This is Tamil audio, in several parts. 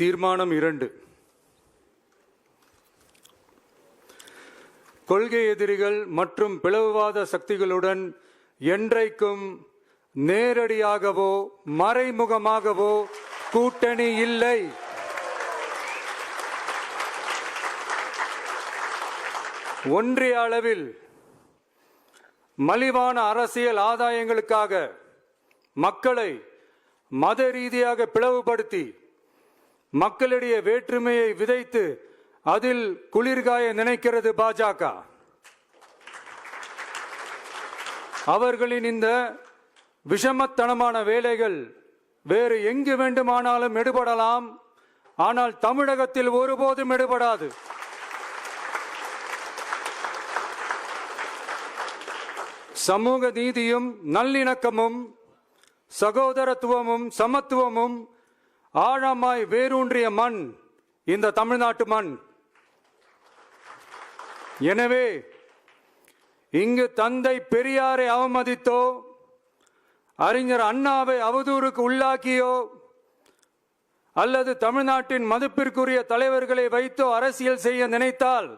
தீர்மானம் இரண்டு. கொள்கை எதிரிகள் மற்றும் பிளவுவாத சக்திகளுடன் என்றைக்கும் நேரடியாகவோ மறைமுகமாகவோ கூட்டணி இல்லை. ஒன்றிய அளவில் மலிவான அரசியல் ஆதாயங்களுக்காக மக்களை மத ரீதியாக பிளவுபடுத்தி மக்களிடையே வேற்றுமையை விதைத்து அதில் குளிர்காய நினைக்கிறது பாஜக. அவர்களின் இந்த விஷமத்தனமான வேலைகள் வேறு எங்கு வேண்டுமானாலும் எடுபடலாம். ஆனால் தமிழகத்தில் ஒருபோதும் எடுபடாது. சமூக நீதியும் நல்லிணக்கமும் சகோதரத்துவமும் சமத்துவமும் ஆழமாய் வேரூன்றிய மண் இந்த தமிழ்நாட்டு மண். எனவே இங்கு தந்தை பெரியாரை அவமதித்தோ அறிஞர் அண்ணாவை அவதூறுக்கு உள்ளாக்கியோ அல்லது தமிழ்நாட்டின் மதிப்பிற்குரிய தலைவர்களை வைத்தோ அரசியல் செய்ய நினைத்தால்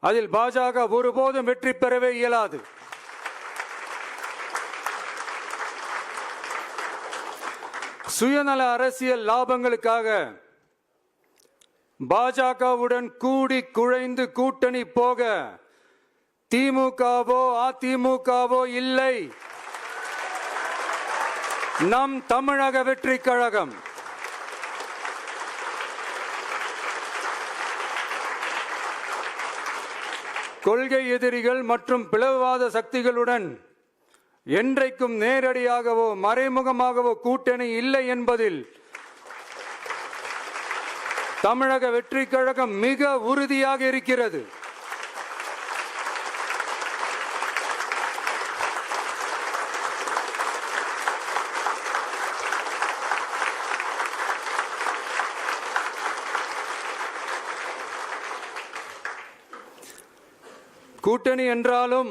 அதில் பாஜக ஒருபோதும் வெற்றி பெறவே இயலாது. சுயநல அரசியல் லாபங்களுக்காக பாஜகவுடன் கூடி குழைந்து கூட்டணி போக திமுகவோ அதிமுகவோ இல்லை. நம் தமிழக வெற்றி கழகம். கொள்கை எதிரிகள் மற்றும் பிளவுவாத சக்திகளுடன் என்றைக்கும் நேரடியாகவோ மறைமுகமாகவோ கூட்டணி இல்லை என்பதில் தமிழக வெற்றி கழகம் மிக உறுதியாக இருக்கிறது. கூட்டணி என்றாலும்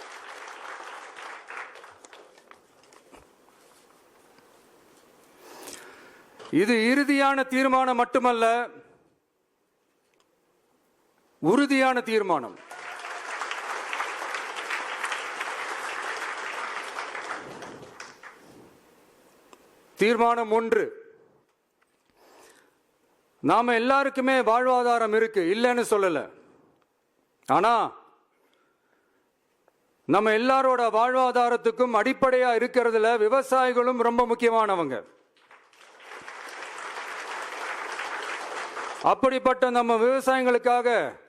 இது இறுதியான தீர்மானம் மட்டுமல்ல உறுதியான தீர்மானம். தீர்மானம் ஒன்று. நாம எல்லாருக்குமே வாழ்வாதாரம் இருக்கு இல்லைன்னு சொல்லல. ஆனா நம்ம எல்லாரோட வாழ்வாதாரத்துக்கும் அடிப்படையா இருக்கிறதுல விவசாயிகளும் ரொம்ப முக்கியமானவங்க. அப்படிப்பட்ட நம்ம விவசாயிகளுக்காக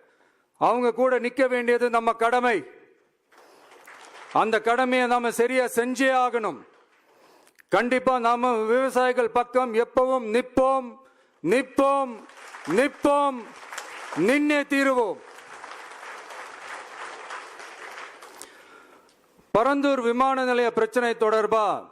அவங்க கூட நிற்க வேண்டியது நம்ம கடமை. அந்த கடமையை நாம் சரியா செஞ்சே ஆகணும். கண்டிப்பா நாம விவசாயிகள் பக்கம் எப்பவும் நிற்போம் நிற்போம் நிற்போம் நின்னே தீருவோம். பரந்தூர் விமான நிலைய பிரச்சனை தொடர்பாக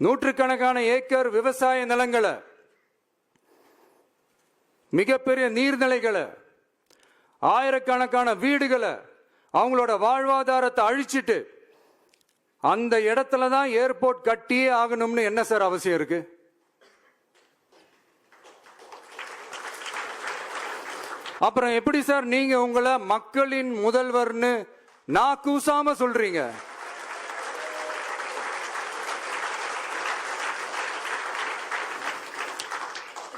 நூற்றுக்கணக்கான ஏக்கர் விவசாய நிலங்களை மிகப்பெரிய நீர்நிலைகளை ஆயிரக்கணக்கான வீடுகளை அவங்களோட வாழ்வாதாரத்தை அழிச்சிட்டு அந்த இடத்துல தான் ஏர்போர்ட் கட்டியே ஆகணும்னு என்ன சார் அவசியம் இருக்கு? அப்புறம் எப்படி சார் நீங்க உங்களை மக்களின் முதல்வர்னு நான் கூசாம சொல்றீங்க?